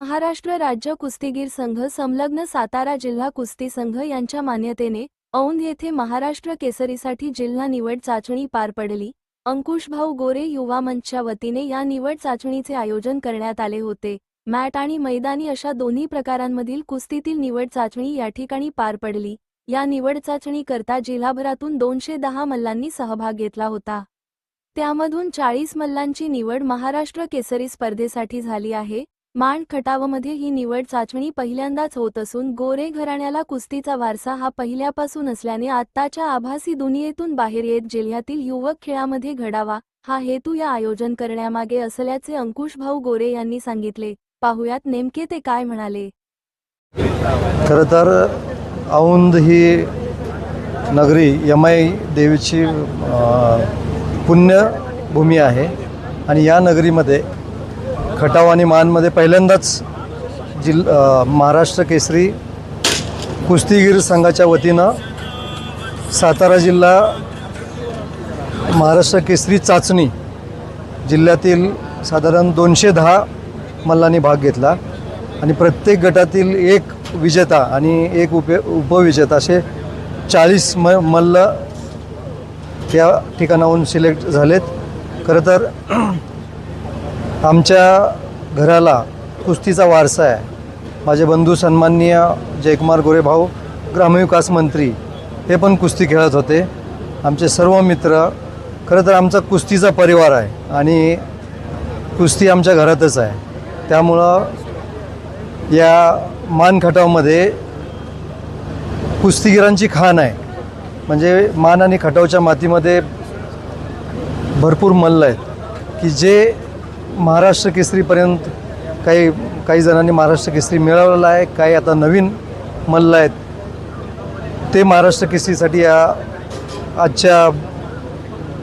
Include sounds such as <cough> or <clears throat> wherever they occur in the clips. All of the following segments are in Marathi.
महाराष्ट्र राज्य कुस्तीगीर संघ संलग्न सातारा जिल्हा कुस्ती संघ यांच्या मान्यतेने औंध येथे महाराष्ट्र केसरीसाठी जिल्हा निवड चाचणी पार पडली. अंकुशभाऊ गोरे युवा मंचच्या वतीने या निवड चाचणीचे आयोजन करण्यात आले होते. मॅट आणि मैदानी अशा दोन्ही प्रकारांमधील कुस्तीतील निवड चाचणी या ठिकाणी पार पडली. या निवड चाचणी करता जिल्हाभरातून दोनशे दहा मल्लांनी सहभाग घेतला होता. त्यामधून चाळीस मल्लांची निवड महाराष्ट्र केसरी स्पर्धेसाठी झाली आहे. माण खटावमध्ये ही निवड चाचणी पहिल्यांदाच होत असून गोरे घराण्याला कुस्तीचा वारसा हा पहिल्यापासून असल्याने आत्ताच्या आभासी दुनियेतून बाहेर येत जिल्ह्यातील युवक खेळामध्ये घडावा हा हेतू या आयोजन करण्यामागे असल्याचे अंकुशभाऊ गोरे यांनी सांगितले. पाहुयात नेमके ते काय म्हणाले. खरं तर औंध ही नगरी यमाई देवीची पुण्यभूमी आहे आणि या नगरीमध्ये खटाव आणि मानमध्ये पहिल्यांदाच जिल महाराष्ट्र केसरी कुस्तीगीर संघाच्या वतीनं सातारा जिल्हा महाराष्ट्र केसरी चाचणी जिल्ह्यातील साधारण दोनशे दहा मल्लांनी भाग घेतला आणि प्रत्येक गटातील एक विजेता आणि एक उप उपविजेता असे चाळीस म मल्ल त्या ठिकाणाहून सिलेक्ट झालेत. खरं तर आमच्या घराला कुस्तीचा वारसा आहे. माझे बंधू सन्माननीय जयकुमार गोरेभाऊ ग्रामविकास मंत्री हे पण कुस्ती खेळत होते. आमचे सर्व मित्र खरं तर आमचा कुस्तीचा परिवार आहे आणि कुस्ती आमच्या घरातच आहे. त्यामुळं या मानखटावमध्ये कुस्तीगिरांची खाण आहे. म्हणजे मान आणि खटावच्या मातीमध्ये भरपूर मल्ल आहेत. की जे महाराष्ट्र केसरीपर्यंत काही काही जणांनी महाराष्ट्र केसरी मिळवलेला आहे काही आता नवीन मल्ल आहेत. ते महाराष्ट्र केसरीसाठी या आजच्या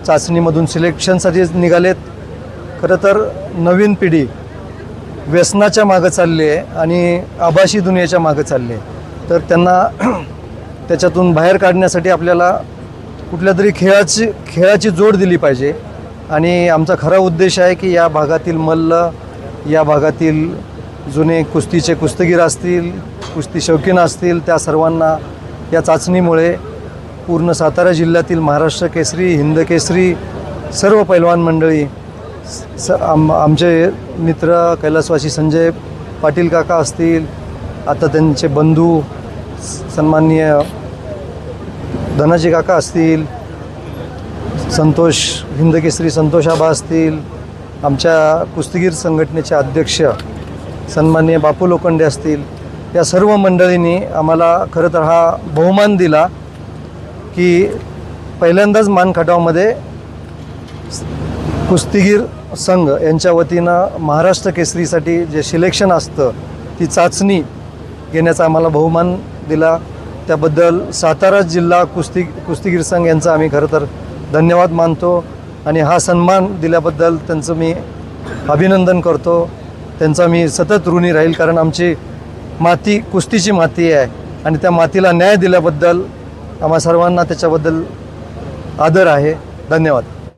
चाचणीमधून सिलेक्शनसाठी निघालेत. खरं तर नवीन पिढी व्यसनाच्या मागं चालली आहे आणि आभासी दुनियेच्या मागं चालली आहे. तर त्यांना <clears throat> त्याच्यातून बाहेर काढण्यासाठी आपल्याला कुठल्या तरी खेळाची खेळाची जोड दिली पाहिजे. आणि आमचा खरा उद्देश आहे की या भागातील मल्ल या भागातील जुने कुस्तीचे कुस्तीगीर असतील कुस्ती शौकीन असतील त्या सर्वांना या चाचणीमुळे पूर्ण सातारा जिल्ह्यातील महाराष्ट्र केसरी हिंद केसरी सर्व पैलवान मंडळी स आम आमचे मित्र कैलासवासी संजय पाटील काका असतील आता त्यांचे बंधू स- सन्माननीय धनाजी काका असतील संतोष हिंदकेसरी संतोष आबा असतील आमच्या कुस्तीगीर संघटनेचे अध्यक्ष सन्माननीय बापू लोखंडे असतील या सर्व मंडळींनी आम्हाला खरं तर हा बहुमान दिला की पहिल्यांदाच मानखटावमध्ये कुस्तीगीर संघ यांच्या वतीनं महाराष्ट्र केसरीसाठी जे सिलेक्शन असतं ती चाचणी घेण्याचा आम्हाला बहुमान दिला. त्याबद्दल सातारा जिल्हा कुस्ती कुस्तीगीर संघ यांचा आम्ही खरं तर धन्यवाद मानतो आणि हा सन्मान दिल्याबद्दल त्यांचं मी अभिनंदन करतो. त्यांचा मी सतत ऋणी राहील कारण आमची माती कुस्तीची माती आहे आणि त्या मातीला न्याय दिल्याबद्दल आम्हा सर्वांना त्याच्याबद्दल आदर आहे. धन्यवाद.